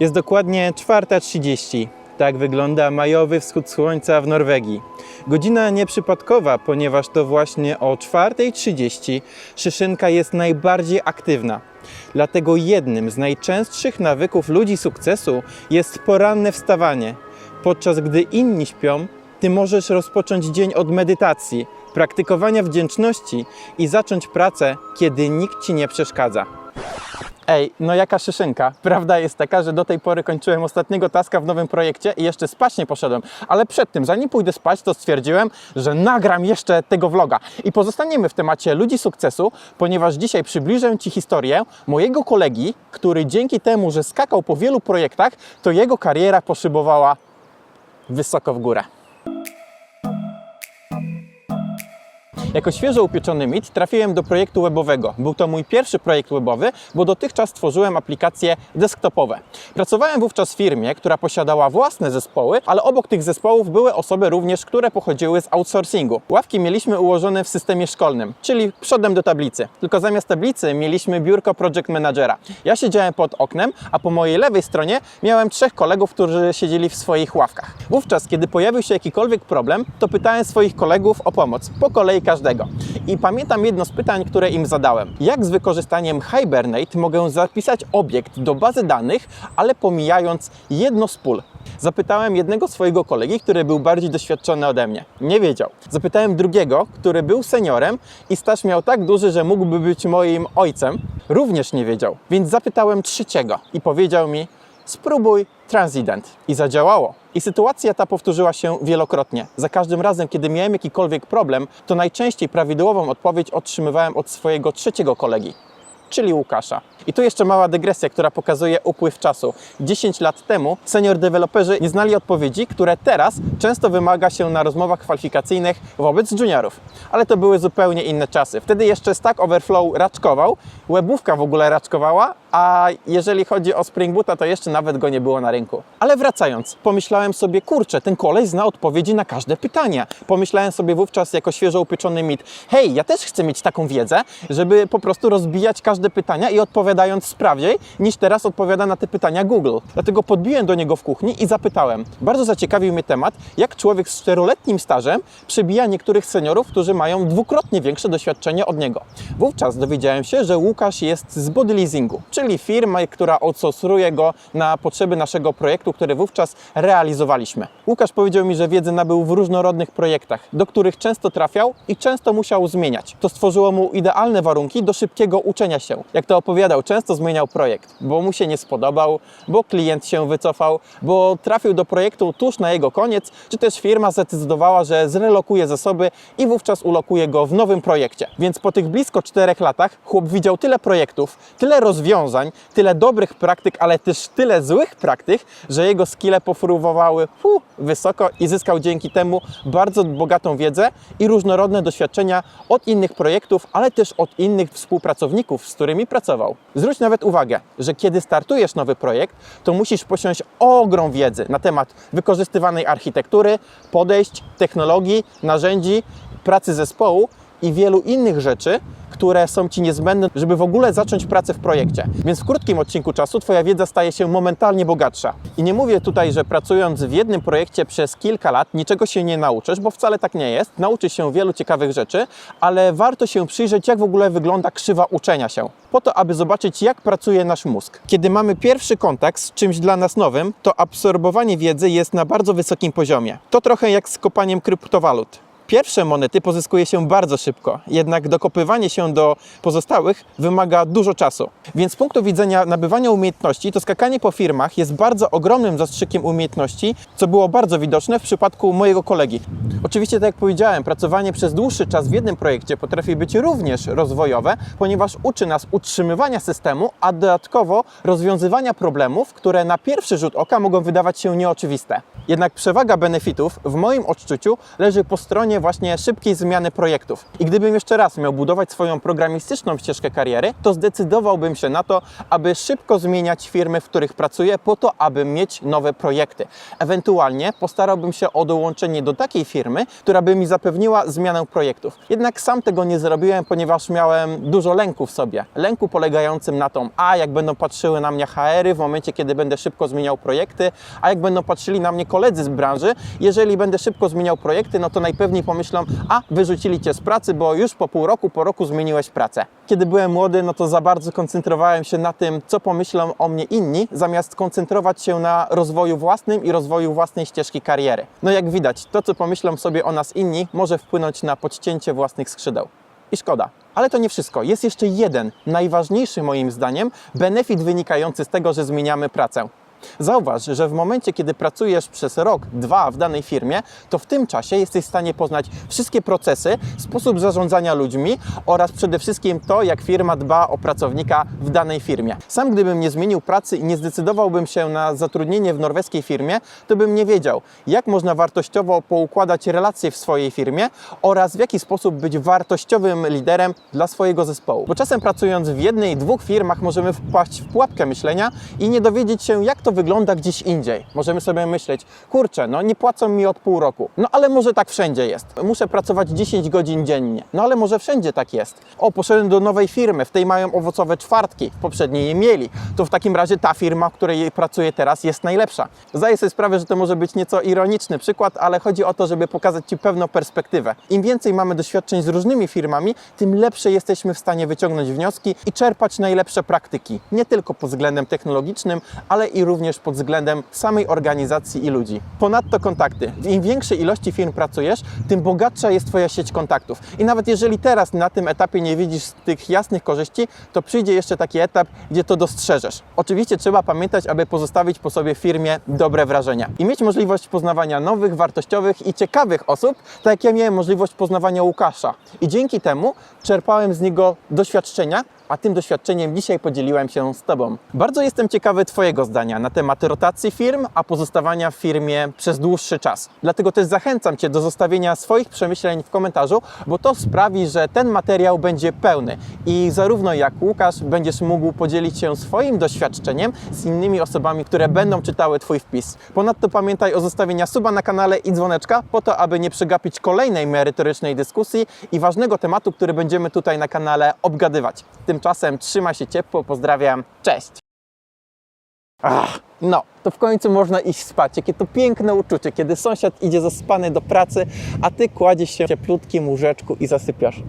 Jest dokładnie 4.30. Tak wygląda majowy wschód słońca w Norwegii. Godzina nieprzypadkowa, ponieważ to właśnie o 4.30 szyszynka jest najbardziej aktywna. Dlatego jednym z najczęstszych nawyków ludzi sukcesu jest poranne wstawanie. Podczas gdy inni śpią, ty możesz rozpocząć dzień od medytacji, praktykowania wdzięczności i zacząć pracę, kiedy nikt ci nie przeszkadza. Ej, no jaka szyszynka. Prawda jest taka, że do tej pory kończyłem ostatniego taska w nowym projekcie i jeszcze spać nie poszedłem. Ale przed tym, zanim pójdę spać, to stwierdziłem, że nagram jeszcze tego vloga. I pozostaniemy w temacie ludzi sukcesu, ponieważ dzisiaj przybliżę Ci historię mojego kolegi, który dzięki temu, że skakał po wielu projektach, to jego kariera poszybowała wysoko w górę. Jako świeżo upieczony mit trafiłem do projektu webowego. Był to mój pierwszy projekt webowy, bo dotychczas tworzyłem aplikacje desktopowe. Pracowałem wówczas w firmie, która posiadała własne zespoły, ale obok tych zespołów były osoby również, które pochodziły z outsourcingu. Ławki mieliśmy ułożone w systemie szkolnym, czyli przodem do tablicy. Tylko zamiast tablicy mieliśmy biurko project managera. Ja siedziałem pod oknem, a po mojej lewej stronie miałem trzech kolegów, którzy siedzieli w swoich ławkach. Wówczas, kiedy pojawił się jakikolwiek problem, to pytałem swoich kolegów o pomoc, po kolei każdego. I pamiętam jedno z pytań, które im zadałem. Jak z wykorzystaniem Hibernate mogę zapisać obiekt do bazy danych, ale pomijając jedno z pól? Zapytałem jednego swojego kolegi, który był bardziej doświadczony ode mnie. Nie wiedział. Zapytałem drugiego, który był seniorem i staż miał tak duży, że mógłby być moim ojcem. Również nie wiedział. Więc zapytałem trzeciego i powiedział mi: spróbuj Transident. I zadziałało. I sytuacja ta powtórzyła się wielokrotnie. Za każdym razem, kiedy miałem jakikolwiek problem, to najczęściej prawidłową odpowiedź otrzymywałem od swojego trzeciego kolegi, czyli Łukasza. I tu jeszcze mała dygresja, która pokazuje upływ czasu. 10 lat temu senior deweloperzy nie znali odpowiedzi, które teraz często wymaga się na rozmowach kwalifikacyjnych wobec juniorów. Ale to były zupełnie inne czasy. Wtedy jeszcze Stack Overflow raczkował, webówka w ogóle raczkowała, a jeżeli chodzi o Spring Boota, to jeszcze nawet go nie było na rynku. Ale wracając, pomyślałem sobie, kurczę, ten koleś zna odpowiedzi na każde pytanie. Pomyślałem sobie wówczas jako świeżo upieczony mit, hej, ja też chcę mieć taką wiedzę, żeby po prostu rozbijać każde pytania i odpowiadając sprawdziej, niż teraz odpowiada na te pytania Google. Dlatego podbiłem do niego w kuchni i zapytałem. Bardzo zaciekawił mnie temat, jak człowiek z czteroletnim stażem przebija niektórych seniorów, którzy mają dwukrotnie większe doświadczenie od niego. Wówczas dowiedziałem się, że Łukasz jest z body leasingu, czyli firma, która outsourcuje go na potrzeby naszego projektu, który wówczas realizowaliśmy. Łukasz powiedział mi, że wiedzę nabył w różnorodnych projektach, do których często trafiał i często musiał zmieniać. To stworzyło mu idealne warunki do szybkiego uczenia się. Jak to opowiadał, często zmieniał projekt, bo mu się nie spodobał, bo klient się wycofał, bo trafił do projektu tuż na jego koniec, czy też firma zdecydowała, że zrelokuje zasoby i wówczas ulokuje go w nowym projekcie. Więc po tych blisko czterech latach chłop widział tyle projektów, tyle rozwiązań, tyle dobrych praktyk, ale też tyle złych praktyk, że jego skille pofruwowały fu, wysoko i zyskał dzięki temu bardzo bogatą wiedzę i różnorodne doświadczenia od innych projektów, ale też od innych współpracowników, z którymi pracował. Zwróć nawet uwagę, że kiedy startujesz nowy projekt, to musisz posiąść ogrom wiedzy na temat wykorzystywanej architektury, podejść, technologii, narzędzi, pracy zespołu i wielu innych rzeczy, które są Ci niezbędne, żeby w ogóle zacząć pracę w projekcie. Więc w krótkim odcinku czasu Twoja wiedza staje się momentalnie bogatsza. I nie mówię tutaj, że pracując w jednym projekcie przez kilka lat niczego się nie nauczysz, bo wcale tak nie jest. Nauczysz się wielu ciekawych rzeczy, ale warto się przyjrzeć, jak w ogóle wygląda krzywa uczenia się, po to, aby zobaczyć, jak pracuje nasz mózg. Kiedy mamy pierwszy kontakt z czymś dla nas nowym, to absorbowanie wiedzy jest na bardzo wysokim poziomie. To trochę jak z kopaniem kryptowalut. Pierwsze monety pozyskuje się bardzo szybko, jednak dokopywanie się do pozostałych wymaga dużo czasu. Więc z punktu widzenia nabywania umiejętności, to skakanie po firmach jest bardzo ogromnym zastrzykiem umiejętności, co było bardzo widoczne w przypadku mojego kolegi. Oczywiście, tak jak powiedziałem, pracowanie przez dłuższy czas w jednym projekcie potrafi być również rozwojowe, ponieważ uczy nas utrzymywania systemu, a dodatkowo rozwiązywania problemów, które na pierwszy rzut oka mogą wydawać się nieoczywiste. Jednak przewaga benefitów w moim odczuciu leży po stronie właśnie szybkiej zmiany projektów. I gdybym jeszcze raz miał budować swoją programistyczną ścieżkę kariery, to zdecydowałbym się na to, aby szybko zmieniać firmy, w których pracuję, po to, aby mieć nowe projekty. Ewentualnie postarałbym się o dołączenie do takiej firmy, która by mi zapewniła zmianę projektów. Jednak sam tego nie zrobiłem, ponieważ miałem dużo lęku w sobie. Lęku polegającym na tą, a jak będą patrzyły na mnie HR-y w momencie, kiedy będę szybko zmieniał projekty, a jak będą patrzyli na mnie koledzy z branży, jeżeli będę szybko zmieniał projekty, no to najpewniej pomyślą, a wyrzucili cię z pracy, bo już po pół roku, po roku zmieniłeś pracę. Kiedy byłem młody, no to za bardzo koncentrowałem się na tym, co pomyślą o mnie inni, zamiast koncentrować się na rozwoju własnym i rozwoju własnej ścieżki kariery. No jak widać, to co pomyślą sobie o nas inni, może wpłynąć na podcięcie własnych skrzydeł. I szkoda. Ale to nie wszystko. Jest jeszcze jeden, najważniejszy moim zdaniem, benefit wynikający z tego, że zmieniamy pracę. Zauważ, że w momencie, kiedy pracujesz przez rok, dwa w danej firmie, to w tym czasie jesteś w stanie poznać wszystkie procesy, sposób zarządzania ludźmi oraz przede wszystkim to, jak firma dba o pracownika w danej firmie. Sam gdybym nie zmienił pracy i nie zdecydowałbym się na zatrudnienie w norweskiej firmie, to bym nie wiedział, jak można wartościowo poukładać relacje w swojej firmie oraz w jaki sposób być wartościowym liderem dla swojego zespołu. Bo czasem pracując w jednej, dwóch firmach możemy wpaść w pułapkę myślenia i nie dowiedzieć się, jak to wygląda gdzieś indziej. Możemy sobie myśleć, kurczę, no nie płacą mi od pół roku. No ale może tak wszędzie jest. Muszę pracować 10 godzin dziennie. No ale może wszędzie tak jest. O, poszedłem do nowej firmy, w tej mają owocowe czwartki, w poprzedniej je mieli. To w takim razie ta firma, w której pracuję teraz jest najlepsza. Zdaję sobie sprawę, że to może być nieco ironiczny przykład, ale chodzi o to, żeby pokazać Ci pewną perspektywę. Im więcej mamy doświadczeń z różnymi firmami, tym lepsze jesteśmy w stanie wyciągnąć wnioski i czerpać najlepsze praktyki. Nie tylko pod względem technologicznym, ale i również pod względem samej organizacji i ludzi. Ponadto kontakty. Im większej ilości firm pracujesz, tym bogatsza jest Twoja sieć kontaktów. I nawet jeżeli teraz na tym etapie nie widzisz tych jasnych korzyści, to przyjdzie jeszcze taki etap, gdzie to dostrzeżesz. Oczywiście trzeba pamiętać, aby pozostawić po sobie firmie dobre wrażenia i mieć możliwość poznawania nowych, wartościowych i ciekawych osób, tak jak ja miałem możliwość poznawania Łukasza. I dzięki temu czerpałem z niego doświadczenia, a tym doświadczeniem dzisiaj podzieliłem się z Tobą. Bardzo jestem ciekawy Twojego zdania na temat rotacji firm, a pozostawania w firmie przez dłuższy czas. Dlatego też zachęcam Cię do zostawienia swoich przemyśleń w komentarzu, bo to sprawi, że ten materiał będzie pełny i zarówno jak Łukasz będziesz mógł podzielić się swoim doświadczeniem z innymi osobami, które będą czytały Twój wpis. Ponadto pamiętaj o zostawieniu suba na kanale i dzwoneczka po to, aby nie przegapić kolejnej merytorycznej dyskusji i ważnego tematu, który będziemy tutaj na kanale obgadywać. Tymczasem trzymaj się ciepło, pozdrawiam, cześć! Ach, no, to w końcu można iść spać. Jakie to piękne uczucie, kiedy sąsiad idzie zaspany do pracy, a ty kładziesz się w cieplutkim łóżeczku i zasypiasz.